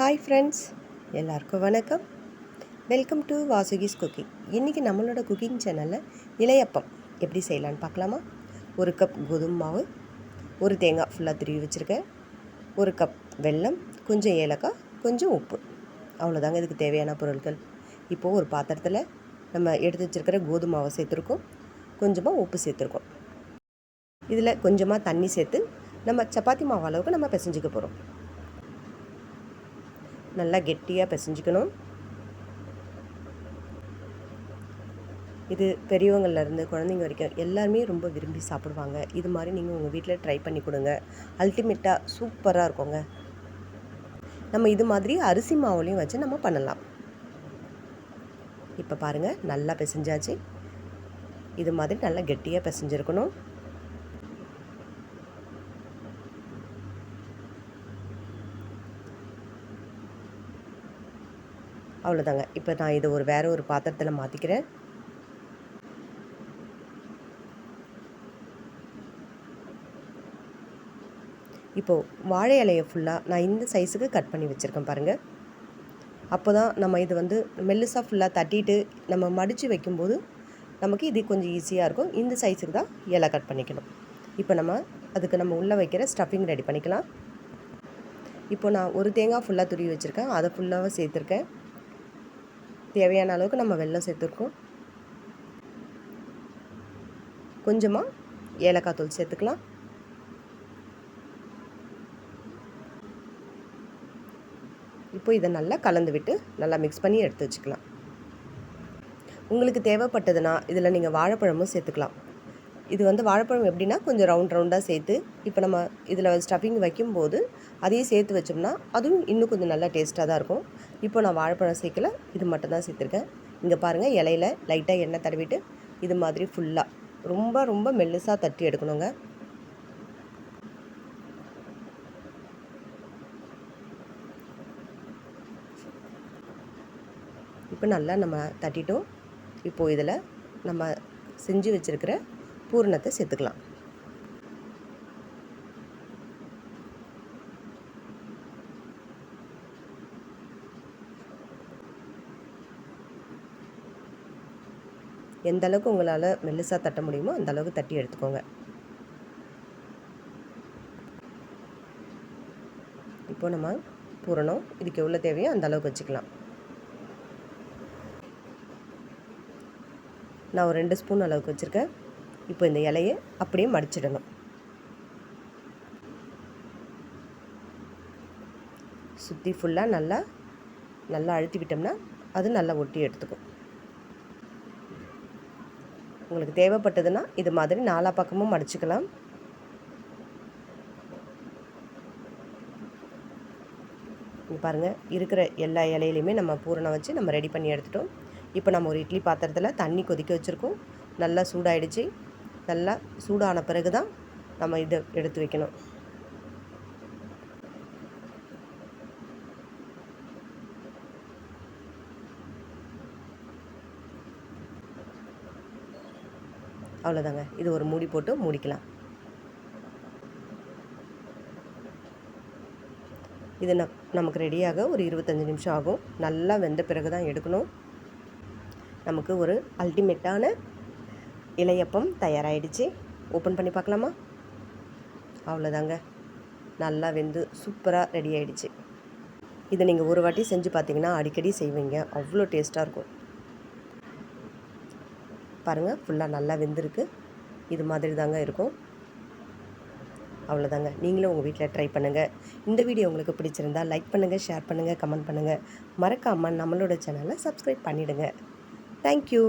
Hi friends எல்லாருக்கும் வணக்கம். Welcome to வாசுகிஸ் cooking இன்றைக்கி நம்மளோட குக்கிங் சேனலில் இலையப்பம் எப்படி செய்யலான்னு பார்க்கலாமா? ஒரு கப் கோதுமை மாவு ஒரு தேங்காய் ஃபுல்லாக திருவி வச்சுருக்கேன். ஒரு கப் வெல்லம் கொஞ்சம் ஏலக்காய் கொஞ்சம் உப்பு. அவ்வளோதாங்க இதுக்கு தேவையான பொருட்கள். இப்போது ஒரு பாத்திரத்தில் நம்ம எடுத்து வச்சுருக்கிற கோதுமை மாவை சேர்த்துருக்கோம். கொஞ்சமாக உப்பு சேர்த்துருக்கோம். இதில் கொஞ்சமாக தண்ணி சேர்த்து நம்ம சப்பாத்தி மாவு அளவுக்கு நம்ம பிசைஞ்சிக்க போகிறோம் நல்லா கெட்டியாக பிசைஞ்சிக்கணும். இது பெரியவங்கள்லேருந்து குழந்தைங்க வரைக்கும் எல்லாருமே ரொம்ப விரும்பி சாப்பிடுவாங்க. இது மாதிரி நீங்கள் உங்கள் வீட்டில் ட்ரை பண்ணி கொடுங்க. அல்டிமேட்டாக சூப்பராக இருக்குங்க. நம்ம இது மாதிரி அரிசி மாவுலையும் வச்சு நம்ம பண்ணலாம். இப்போ பாருங்கள் நல்லா பிசைஞ்சாச்சு. இது மாதிரி நல்லா கெட்டியாக பிசைஞ்சிருக்கணும். அவ்வளோதாங்க இப்போ நான் இதை ஒரு வேறு ஒரு பாத்திரத்தில் மாற்றிக்கிறேன் இப்போது வாழை இலையை ஃபுல்லாக நான் இந்த சைஸுக்கு கட் பண்ணி வச்சுருக்கேன் பாருங்கள் அப்போ தான் நம்ம இது வந்து மெல்லுசாக ஃபுல்லாக தட்டிட்டு நம்ம மடித்து வைக்கும்போது நமக்கு இது கொஞ்சம் ஈஸியாக இருக்கும். இந்த சைஸுக்கு தான் இலை கட் பண்ணிக்கணும். இப்போ நம்ம அதுக்கு நம்ம உள்ளே வைக்கிற ஸ்டஃபிங் ரெடி பண்ணிக்கலாம். இப்போ நான் ஒரு தேங்காய் ஃபுல்லாக துருவி வச்சுருக்கேன். அதை ஃபுல்லாக சேர்த்துருக்கேன். தேவையான அளவுக்கு நம்ம வெள்ளம் சேர்த்துருக்கோம். கொஞ்சமாக ஏலக்காய் தூள் சேர்த்துக்கலாம். இப்போ இதை நல்லா கலந்து விட்டு நல்லா மிக்ஸ் பண்ணி எடுத்து வச்சுக்கலாம். உங்களுக்கு தேவைப்பட்டதுன்னா இதில் நீங்கள் வாழைப்பழமும் சேர்த்துக்கலாம். இது வந்து வாழைப்பழம் எப்படின்னா கொஞ்சம் ரவுண்ட் ரவுண்டாக சேர்த்து இப்போ நம்ம இதில் ஸ்டஃபிங் வைக்கும்போது அதையும் சேர்த்து வச்சோம்னா அதுவும் இன்னும் கொஞ்சம் நல்லா டேஸ்ட்டாக தான் இருக்கும். இப்போ நான் வாழைப்பழம் சேர்க்கல இது மட்டும் தான் சேர்த்துருக்கேன். இங்கே பாருங்கள் இலையில லைட்டாக எண்ணெய் தடவிட்டு இது மாதிரி ஃபுல்லாக ரொம்ப ரொம்ப மெல்லுசாக தட்டி எடுக்கணுங்க. இப்போ நல்லா நம்ம தட்டிட்டோம். இப்போது இதில் நம்ம செஞ்சு வச்சுருக்கிற பூரணத்தை சேர்த்துக்கலாம். எந்த அளவுக்கு உங்களால் மெல்லிசாக தட்ட முடியுமோ அந்த அளவுக்கு தட்டி எடுத்துக்கோங்க. இப்போ நம்ம பூரணம் இதுக்கு எவ்வளோ தேவையோ அந்த அளவுக்கு வச்சுக்கலாம். நான் ஒரு ரெண்டு ஸ்பூன் அளவுக்கு வச்சுருக்கேன். இப்போ இந்த இலையை அப்படியே மடிச்சிடணும். சுற்றி ஃபுல்லாக நல்லா நல்லா அழுத்தி விட்டோம்னா அது நல்லா ஒட்டி எடுத்துக்கும். உங்களுக்கு தேவைப்பட்டதுன்னா இது மாதிரி நாலா பக்கமும் மடிச்சுக்கலாம். பாருங்கள் இருக்கிற எல்லா இலையிலையுமே நம்ம பூரணம் வச்சு நம்ம ரெடி பண்ணி எடுத்துட்டோம். இப்போ நம்ம ஒரு இட்லி பாத்திரத்தில் தண்ணி கொதிக்க வச்சுருக்கோம். நல்லா சூடாயிடுச்சு. நல்லா சூடான பிறகு தான் நம்ம இதை எடுத்து வைக்கணும். அவ்வளோதாங்க இது ஒரு மூடி போட்டு மூடிக்கலாம். இது ந நமக்கு ரெடியாக ஒரு இருபத்தஞ்சி நிமிஷம் ஆகும். நல்லா வெந்த பிறகு தான் எடுக்கணும். நமக்கு ஒரு அல்டிமேட்டான இலையப்பம் தயாராகிடுச்சு ஓப்பன் பண்ணி பார்க்கலாமா? அவ்வளோதாங்க. நல்லா வெந்து சூப்பராக ரெடி ஆகிடுச்சு இதை நீங்கள் ஒரு வாட்டி செஞ்சு பார்த்தீங்கன்னா அடிக்கடி செய்வீங்க. அவ்வளோ டேஸ்ட்டாக இருக்கும். பாருங்கள் ஃபுல்லாக நல்லா வெந்திருக்கு. இது மாதிரி தாங்க இருக்கும். அவ்வளோதாங்க. நீங்களும் உங்கள் வீட்டில் ட்ரை பண்ணுங்கள் இந்த வீடியோ உங்களுக்கு பிடிச்சிருந்தால் லைக் பண்ணுங்கள் ஷேர் பண்ணுங்கள் கமெண்ட் பண்ணுங்கள் மறக்காமல் நம்மளோட சேனலை சப்ஸ்கிரைப் பண்ணிவிடுங்க தேங்க்யூ